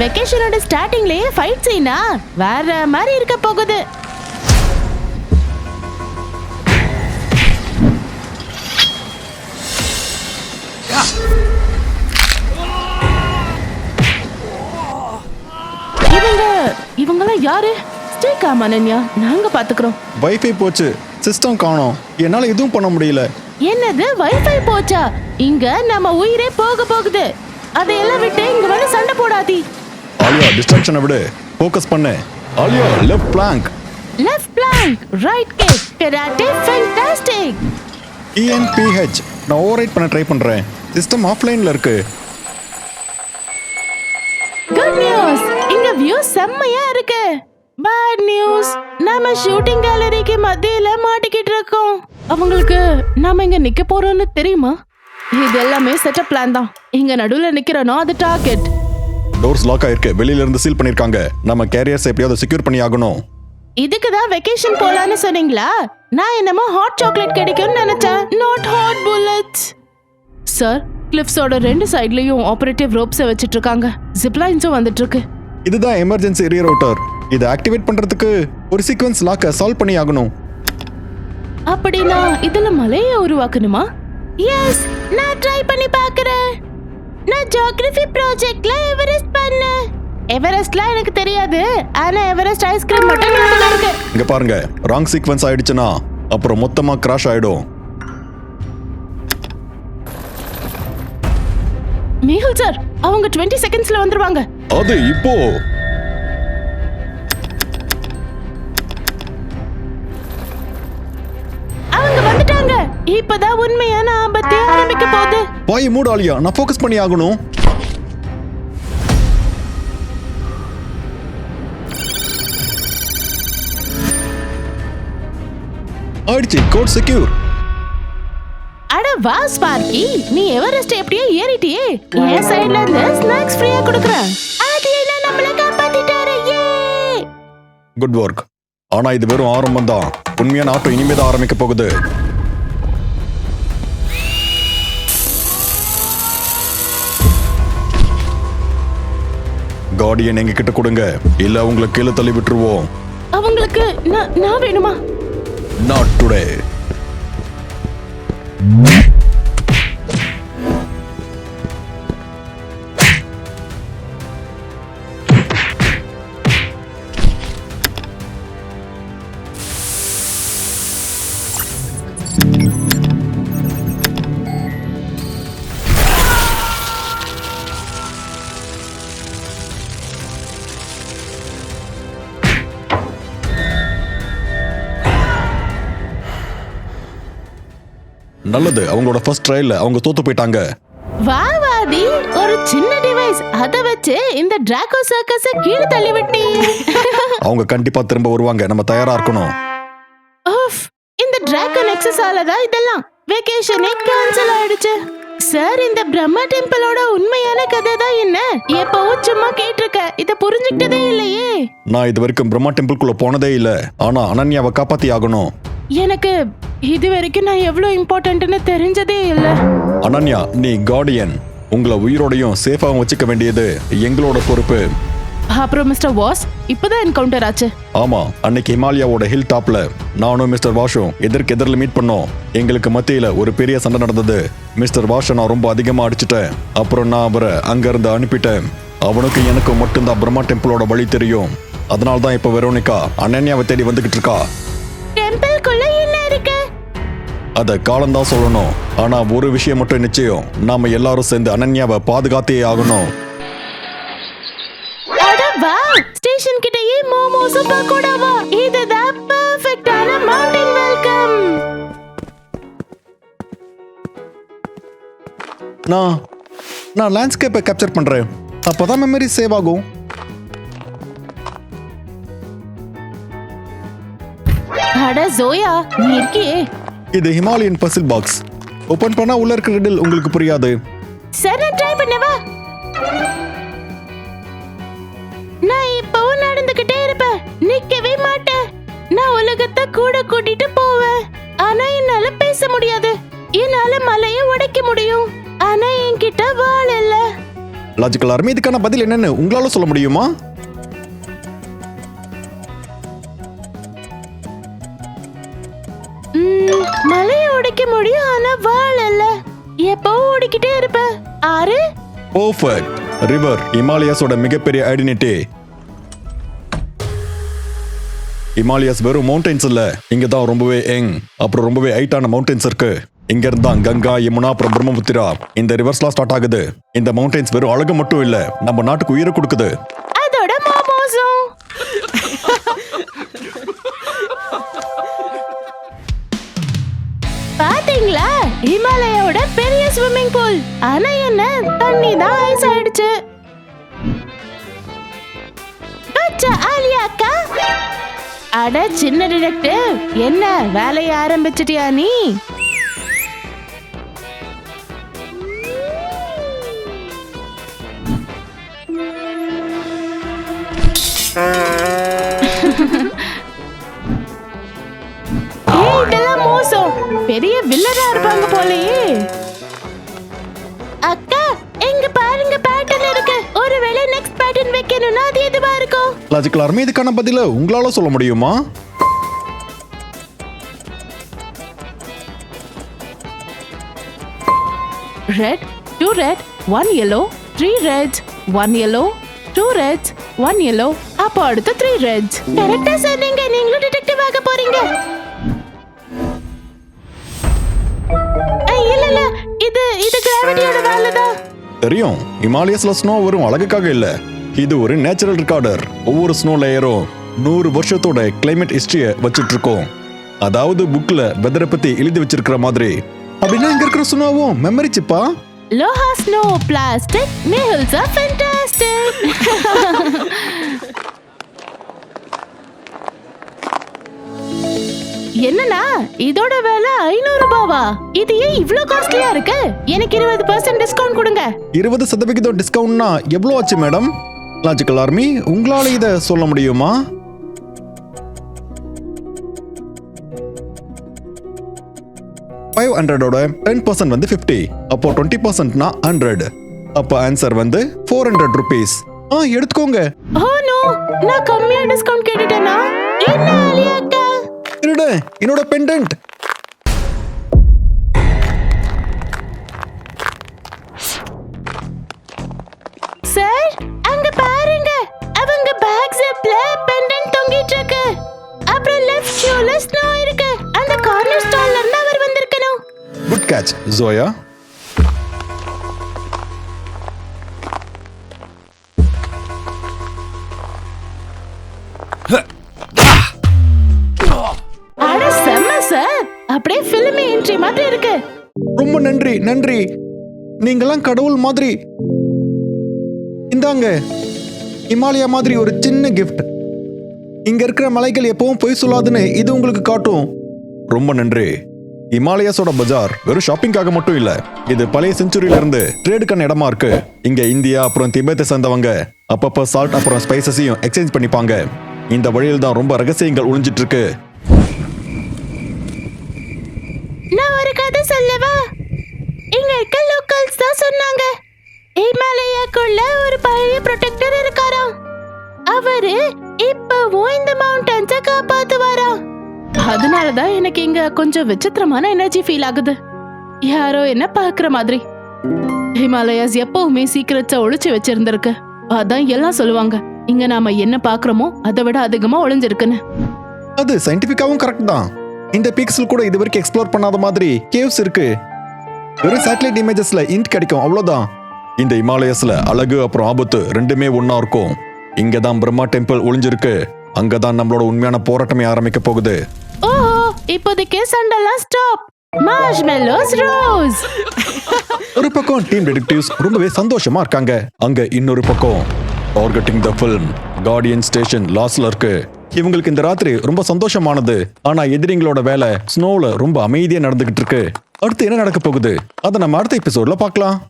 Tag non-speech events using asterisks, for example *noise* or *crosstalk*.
வெக்கேஷனோட ஸ்டார்டிங்லயே fight சீனா வேற மாதிரி இருக்க போகுது. இவங்க இவங்கெல்லாம் யாரு? Stay calm Ananya. நாங்க பாத்துக்கிறோம். வைஃபை போச்சு. சிஸ்டம் காணோம். என்னால எதுவும் பண்ண முடியல. என்னது வைஃபை போச்சா? இங்க நம்ம உயிரே போக போகுது. அதையெல்லாம் விட்டு இங்க வந்து சண்டை போடாதி. ஆலியா டிஸ்ட்ராக்ஷனை விடு. ஃபோக்கஸ் பண்ணு. Alia left plank left plank right kick karate fantastic ENBH நான் ஓவர் ரைட் பண்ண ட்ரை பண்றேன். சிஸ்டம் ஆஃப்லைன்ல இருக்கு. குட் நியூஸ் இங்க வியூ செம்மையா இருக்கு. பேட் நியூஸ் நாம ஷூட்டிங் கேலரிக்கு மத்தியில மாட்டிக்கிட்டு இருக்கோம். அவங்களுக்கு நாம இங்க நிக்க போறோம்னு தெரியுமா? இது எல்லாமே செட்டப் பிளான் தான். இங்க நடுவுல நிக்கிறனோ அது டார்கெட் டோர்ஸ் லாக் ஆயிருக்கு. வெளியில இருந்து சீல் பண்ணிருக்காங்க. நம்ம கேரியர்ஸ் எப்படியாவது செக்யூர் பண்ணி ஆகணும். இதுக்கு தான் வெக்கேஷன் போலான்னு சொன்னீங்களா? நான் என்னமோ ஹாட் சாக்லேட் கிடைக்கும்னு நினைச்சேன். நாட் ஹாட் புல்லட்ஸ் சார் கிளிப்ஸோட ரெண்டு சைட்லயும் ஆபரேட்டிவ் ரோப்ஸை வச்சிட்டு இருக்காங்க ஜிப்லைன்ஸும் வந்துட்டு இருக்கு இதுதான் எமர்ஜென்சி ரீ ரவுட்டர் இதை ஆக்டிவேட் பண்றதுக்கு ஒரு சீக்வன்ஸ் லாக்கை சால்வ் பண்ணி ஆகணும். அப்படின்னா இதுல மலையை உருவாக்கணுமா? எஸ் நான் ட்ரை பண்ணி பார்க்கறேன். நான் ஜியோகிராஃபி ப்ராஜெக்ட்ல எவரெஸ்ட் பண்ணேன் எவரெஸ்ட்லாம் எனக்கு தெரியாது. ஆனா எவரெஸ்ட் ஐஸ்கிரீம் மட்டும் ஞாபகம் இருக்கு. இங்க பாருங்க ராங் சீக்வன்ஸ் ஆயிடுச்சுன்னா அப்புறம் மொத்தமா கிராஷ் ஆயிடும். மேகுல் சார் அவங்க 20 செகண்ட்ஸ்ல வந்துருவாங்க. அது இப்போ. இப்பதான் உண்மையான ஆபத்தே ஆரம்பிக்க போகுது. பாய் மூடு ஆலியா. நான் ஃபோக்கஸ் பண்ணி ஆகணும். ஆயிடுச்சு. கோட் செக்யூர் அட வா ஸ்பார்க்கி நீ எவரெஸ்ட் எப்படியோ ஏறிட்டியே. என் சைடுல இருந்து ஸ்நாக்ஸ் ஃப்ரீயா கொடுக்கறேன் அது என்ன நம்மள காப்பாத்திட்டாரு? ஏ குட் ஒர்க் ஆனா இது வெறும் ஆரம்பம் தான் உண்மையான ஆட்டம் இனிமே தான் ஆரம்பிக்க போகுது. கார்டியன் எங்க கிட்ட கொடுங்க. இல்ல உங்களை கீழே தள்ளி விட்டுருவோம். அவங்களுக்கு நான் நான் வேணுமா? நாட் டுடே நல்லது அவங்களோட ஃபர்ஸ்ட் ட்ரையல்ல அவங்க தோத்து போயிட்டாங்க. வா வாதி ஒரு சின்ன டிவைஸ் அத வச்சு இந்த டிராகோ சர்க்கஸ கீழே தள்ளி விட்டி *laughs* அவங்க கண்டிப்பா திரும்ப வருவாங்க. நம்ம தயாரா இருக்கணும். ஆஃப் இந்த டிராகன் எக்ஸஸால தான் இதெல்லாம். வெக்கேஷனே கேன்சல் ஆயிடுச்சு. சார் இந்த பிரம்மா டெம்பிளோட உண்மையான கதை தான் என்ன? எப்பவும் சும்மா கேட்டிருக்க. இத புரிஞ்சுக்கிட்டதே இல்லையே. நான் இது வரைக்கும் பிரம்மா டெம்பிள்குள்ள போனதே இல்ல. ஆனா அனன்யாவை காப்பாத்தி ஆகணும். எனக்கு இது வரைக்கும் நான் எவ்வளவு இம்பார்ட்டன்ட்னு தெரிஞ்சதே இல்ல. அனன்யா நீ கார்டியன் உங்களை உயிரோடையும் சேஃபாகவும் வச்சுக்க வேண்டியது எங்களோட பொறுப்பு. அப்புறம் மிஸ்டர் வாஸ் இப்பதான் என்கவுண்டர் ஆச்சு. ஆமா அன்னைக்கு ஹிமாலயாவோட ஹில் டாப்ல நானும் மிஸ்டர் வாஷும் எதிர்க்கு எதிரில் மீட் பண்ணோம். எங்களுக்கு மத்தியில ஒரு பெரிய சண்டை நடந்தது. மிஸ்டர் வாஷை நான் ரொம்ப அதிகமா அடிச்சிட்டேன். அப்புறம் நான் அவரை அங்க இருந்து அனுப்பிட்டேன். அவனுக்கு எனக்கு மட்டும்தான் பிரம்மா டெம்பிளோட வழி தெரியும். அதனால தான் இப்ப வெரோனிகா அனன்யாவை தேடி வந்துகிட்டு இருக்கா. டெம்பிள்குள்ள என்ன? அத காலம்தான் சொல்லணும். ஆனா ஒரு விஷயம் மட்டும் நிச்சயம். நாம எல்லாரும் சேர்ந்து அனன்யாவை பாதுகாத்தே ஆகணும். அட வா! ஸ்டேஷன் கிட்டயே மோமோஸும் பக்கோடாவா இதுதான் பெர்ஃபெக்ட்டான மவுண்டன் வெல்கம் நான் நான் லேண்ட்ஸ்கேப்பை கேப்சர் பண்றேன். அப்பதான் மெமரி சேவ் ஆகும். அட ஜோயா நீ இருக்கியே. இது ஹிமாலயன் பசில் பாக்ஸ் ஓபன் பண்ணா உள்ள இருக்கிற riddle உங்களுக்கு புரியாது. சரி நான் ட்ரை பண்ணவா? நான் இப்பவும் நடந்துகிட்டே இருப்பேன். நிக்கவே மாட்டேன். நான் உலகத்தை கூட கூட்டிட்டு போவேன். ஆனா என்னால பேச முடியாது. என்னால மலையை உடைக்க முடியும். ஆனா என்கிட்ட வாள் இல்ல. லாஜிக்கல் ஆர்மி இதுக்கான பதில் என்னன்னு உங்களால சொல்ல முடியுமா? ஓடிக்க முடியும் ஆனா வால் இல்ல எப்போ ஓடிக்கிட்டே இருப்ப? ஆறு? பர்ஃபெக்ட் ரிவர் இமாலயாஸோட மிகப்பெரிய ஐடென்டிட்டி இமாலயாஸ் வெறும் மவுண்டன்ஸ் இல்ல இங்க தான் ரொம்பவே எங் அப்புறம் ரொம்பவே ஹைட்டான மவுண்டன்ஸ் இருக்கு. இங்க இருந்தா கங்கா யமுனா அப்புறம் பிரம்மபுத்திரா இந்த ரிவர்ஸ்லாம் ஸ்டார்ட் ஆகுது. இந்த மவுண்டன்ஸ் வெறும் அழகு மட்டும் இல்ல நம்ம நாட்டுக்கு உயிரை கொடுக்குது. பாத்தீங்களா? ஹிமாலயாவோட பெரிய ஸ்விம்மிங் பூல் ஆனா என்ன? தண்ணி தான் ஐஸ் ஆயிடுச்சு. பச்சா ஆலியா அக்கா. அட சின்ன டிடெக்டிவ் என்ன வேலைய ஆரம்பிச்சிட்டியா நீ? *laughs* *laughs* பெரிய வில்லரா இருப்பாங்க போலயே. அக்கா எங்க பாருங்க பேட்டர்ன் இருக்கு. ஒருவேளை நெக்ஸ்ட் பேட்டர்ன் வைக்கணும்னா அது எதுவா இருக்கும்? லாஜிக்கல் ஆர்மி இதுக்கான பதில உங்களால சொல்ல முடியுமா? Red two red one yellow three reds one yellow two reds one yellow. அப்போ அடுத்து த்ரீ ரெட்ஸ் கரெக்டா சொன்னீங்க. நீங்களும் டிடெக்டிவ் ஆக போறீங்க. இல்ல இல்ல. இது இது கிராவிட்டியோட வேலை தான் தெரியும். இமாலயஸ்ல ஸ்னோ வெறும் அழகுக்காக இல்ல. இது ஒரு நேச்சுரல் ரெக்கார்டர் ஒவ்வொரு ஸ்னோ லேயரும் நூறு வருஷத்தோட கிளைமேட் ஹிஸ்டரிய வச்சிட்டு இருக்கோம் அதாவது புக்ல வெதரை பத்தி எழுதி வச்சிருக்கிற மாதிரி. அப்படின்னா இங்க இருக்கிற ஸ்னோவும் மெமரி சிப்பா லோஹா snow plastic mills are fantastic என்னன்னா இதோட விலை ஐநூறு ரூபாவா? இது ஏன் இவ்ளோ காஸ்ட்லியா இருக்கு? எனக்கு இருபது பர்சன்ட் டிஸ்கவுண்ட் கொடுங்க. இருபது சதவிகிதம் டிஸ்கவுண்ட்னா எவ்வளோ ஆச்சு மேடம்? லாஜிக்கல் ஆர்மி உங்களால இத சொல்ல முடியுமா? ஃபைவ் ஹண்ட்ரடோட டென் பர்சன்ட் வந்து ஃபிஃப்டி அப்போ டுவெண்ட்டி பர்சன்ட்னா ஹண்ட்ரட் அப்போ ஆன்சர் வந்து ஃபோர் ஹண்ட்ரட் ருபீஸ் ஆ எடுத்துக்கோங்க. ஓ நோ நான் கம்மியா டிஸ்கவுண்ட் கேட்டுட்டேனா? என்னோட பெண்டன்ட் சார் அங்க பாருங்க. அவங்க பேக் ஜிப்ல பெண்டன்ட் தொங்கிட்டு இருக்கு. அப்புறம் லெஃப்ட் ஷூல ஸ்னோ இருக்கு. அந்த கார்னர் ஸ்டால்ல இருந்து அவர் வந்திருக்கணும். குட் கேட்ச் ஜோயா நன்றி. நீங்கெல்லாம் கடவுள் மாதிரி. இந்தாங்க இமாலயா மாதிரி ஒரு சின்ன கிஃப்ட் இங்க இருக்கிற மலைகள் எப்பவும் பொய் சொல்லாதுன்னு இது உங்களுக்கு காட்டும். ரொம்ப நன்றி. இமாலயாஸோட பஜார் வெறும் ஷாப்பிங்காக மட்டும் இல்ல இது பழைய செஞ்சுரியில இருந்து ட்ரேடுக்கான இடமா இருக்கு. இங்க இந்தியா அப்புறம் திபெத்தை சேர்ந்தவங்க அப்பப்ப சால்ட் அப்புறம் ஸ்பைசஸையும் எக்ஸ்சேஞ்ச் பண்ணிப்பாங்க. இந்த வழியில் தான் ரொம்ப ரகசியங்கள் ஒளிஞ்சிட்டு இருக்கு. நான் ஒரு கதை சொல்லவா? இங்க லோக்கல்ஸ் தான் சொன்னாங்க. ஹிமாலயாக்குள்ள ஒரு பழைய ப்ரொடெக்டர் இருக்காராம். அவரு இப்பவும் இந்த மவுண்டன்ஸ காப்பாத்துவாராம். அதனாலதான் எனக்கு இங்க கொஞ்சம் விசித்திரமான எனர்ஜி ஃபீல் ஆகுது. யாரோ என்ன பாக்குற மாதிரி. ஹிமாலயாஸ் எப்பவுமே சீக்கிரட்ஸ ஒளிச்சு வச்சிருந்திருக்கு. அதான் எல்லாம் சொல்லுவாங்க. இங்க நாம என்ன பாக்குறோமோ அதை விட அதிகமா ஒளிஞ்சிருக்குன்னு. அது சயின்டிபிக்காவும் கரெக்ட் தான். இந்த பீக்ஸ்ல கூட இது வரைக்கும் எக்ஸ்ப்ளோர் பண்ணாத மாதிரி கேவ்ஸ் இருக்கு. வெறும் சேட்டலைட் இமேஜஸ்ல இன்ட் கிடைக்கும் அவ்வளவுதான். இந்த இமாலயஸ்ல அழகு அப்புறம் ஆபத்து ரெண்டுமே ஒண்ணா இருக்கும். இங்க தான் பிரம்மா டெம்பிள் ஒளிஞ்சிருக்கு. அங்கதான் நம்மளோட உண்மையான போராட்டமே ஆரம்பிக்க போகுது. ஓஹோ இப்போதைக்கு சண்டெல்லாம் ஸ்டாப் மார்ஷ்மெல்லோஸ் ரோஸ் ஒரு பக்கம் டீம் டிடெக்டிவ்ஸ் ரொம்பவே சந்தோஷமா இருக்காங்க. அங்க இன்னொரு பக்கம். Targeting the film guardian station லாஸ்ல இருக்கு. இவங்களுக்கு இந்த ராத்திரி ரொம்ப சந்தோஷமானது. ஆனா எதிரிங்களோட வேலை ஸ்னோல ரொம்ப அமைதியா நடந்துகிட்டு இருக்கு. அடுத்து என்ன நடக்க போகுது? அதை நம்ம அடுத்த எபிசோட்ல பார்க்கலாம்.